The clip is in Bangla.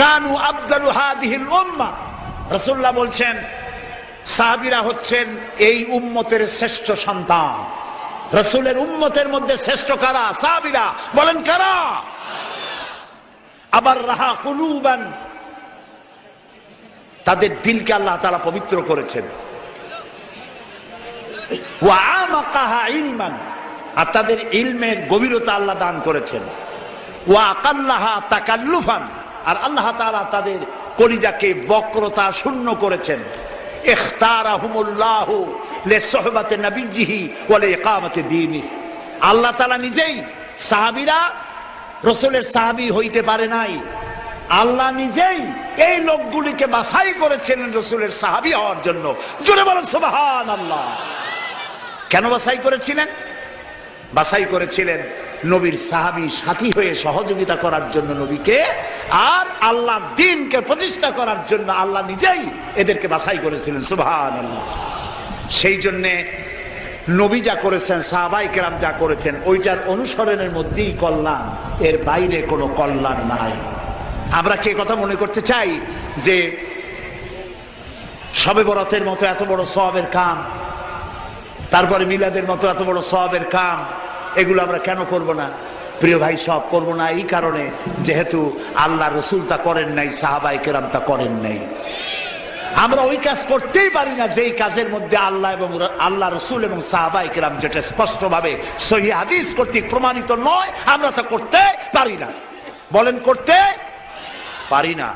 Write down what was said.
কানু আফজালু হাদিহিল উম্মা। রাসূলুল্লাহ বলছেন, সাহাবিরা হচ্ছেন এই উম্মতের শ্রেষ্ঠ সন্তান। রসুলের উম্মতের মধ্যে শ্রেষ্ঠ কারা? সাহাবীরা। বলেন কারা? আবার রাহা কুলুবান। তাদের দিলকে আল্লাহ তারা পবিত্র করেছেন। আর তাদের ইলমের গভীরতা আল্লাহ দান করেছেন। ওয়া আকাল্লাহা তাকাল্লুফান। আর আল্লাহ তাআলা তাদের কলিজাকে বক্রতা শূন্য করেছেন। আল্লাহ তাআলা নিজেই সাহাবীরা রসুলের সাহাবী হইতে পারে নাই। আল্লাহ নিজেই এই লোকগুলিকে বাছাই করেছিলেন রসুলের সাহাবী হওয়ার জন্য। জোরে বলেন সুবহানাল্লাহ। কেন বাছাই করেছিলেন? বাছাই করেছিলেন নবীর সাহাবী সাথী হয়ে সহযোগিতা করার জন্য নবীকে, আর আল্লাহ দিনকে প্রতিষ্ঠা করার জন্য আল্লাহ নিজেই এদেরকে বাছাই করেছিলেন সুবহান আল্লাহ সেই জন্যে নবী যা করেছেন, সাহাবাই কেরাম যা করেছেন, ওইটার অনুসরণের মধ্যেই কল্যাণ, এর বাইরে কোনো কল্যাণ নাই। আমরা কে কথা মনে করতে চাই যে সবে বরাতের মতো এত বড় সবের কাম, তারপরে মিলাদের মতো এত বড় সবের কাম এগুলো আমরা কেন করব না? প্রিয় ভাই, সব করব না এই কারণে যেহেতু আল্লাহ রসুল তা করেন নাই সাহাবাই কেরাম তা করেন নাই। আমরা ওই কাজ করতেই পারি না যেই কাজের মধ্যে আল্লাহ এবং আল্লাহ রসুল এবং সাহাবাই কেরাম যেটা স্পষ্ট ভাবে সহি হাদিস কর্তৃক প্রমাণিত নয়, আমরা তা করতে পারি না। বলেন করতে পারি না।